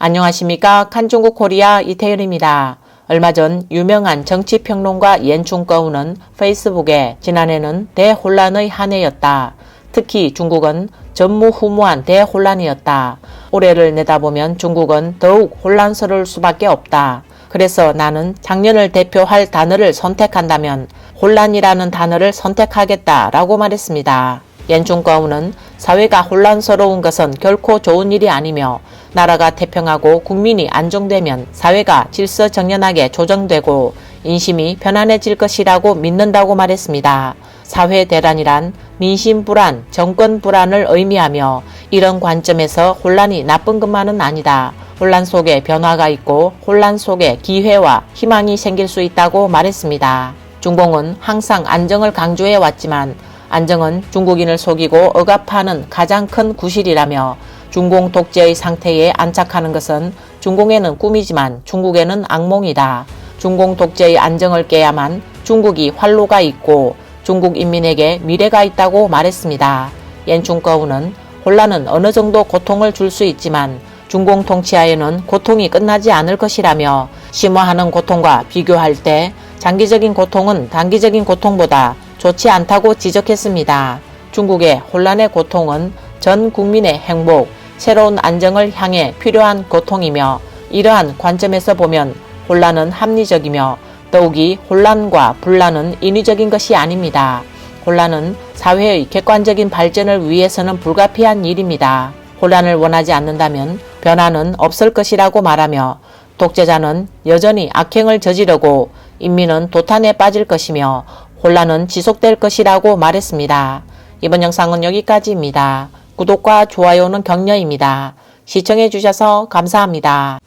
안녕하십니까. 칸중국 코리아 이태율입니다. 얼마 전 유명한 정치평론가 옌충꺼우는 페이스북에 지난해는 대혼란의 한 해였다. 특히 중국은 전무후무한 대혼란이었다. 올해를 내다보면 중국은 더욱 혼란스러울 수밖에 없다. 그래서 나는 작년을 대표할 단어를 선택한다면 혼란이라는 단어를 선택하겠다라고 말했습니다. 옌중과우는 사회가 혼란스러운 것은 결코 좋은 일이 아니며 나라가 태평하고 국민이 안정되면 사회가 질서정연하게 조정되고 인심이 편안해질 것이라고 믿는다고 말했습니다. 사회 대란이란 민심 불안, 정권 불안을 의미하며 이런 관점에서 혼란이 나쁜 것만은 아니다. 혼란 속에 변화가 있고 혼란 속에 기회와 희망이 생길 수 있다고 말했습니다. 중공은 항상 안정을 강조해 왔지만 안정은 중국인을 속이고 억압하는 가장 큰 구실이라며 중공 독재의 상태에 안착하는 것은 중공에는 꿈이지만 중국에는 악몽이다. 중공 독재의 안정을 깨야만 중국이 활로가 있고 중국 인민에게 미래가 있다고 말했습니다. 옌충꺼우는 혼란은 어느 정도 고통을 줄 수 있지만 중공 통치하에는 고통이 끝나지 않을 것이라며 심화하는 고통과 비교할 때 장기적인 고통은 단기적인 고통보다 좋지 않다고 지적했습니다. 중국의 혼란의 고통은 전 국민의 행복, 새로운 안정을 향해 필요한 고통이며 이러한 관점에서 보면 혼란은 합리적이며 더욱이 혼란과 분란은 인위적인 것이 아닙니다. 혼란은 사회의 객관적인 발전을 위해서는 불가피한 일입니다. 혼란을 원하지 않는다면 변화는 없을 것이라고 말하며 독재자는 여전히 악행을 저지르고 인민은 도탄에 빠질 것이며 혼란은 지속될 것이라고 말했습니다. 이번 영상은 여기까지입니다. 구독과 좋아요는 격려입니다. 시청해 주셔서 감사합니다.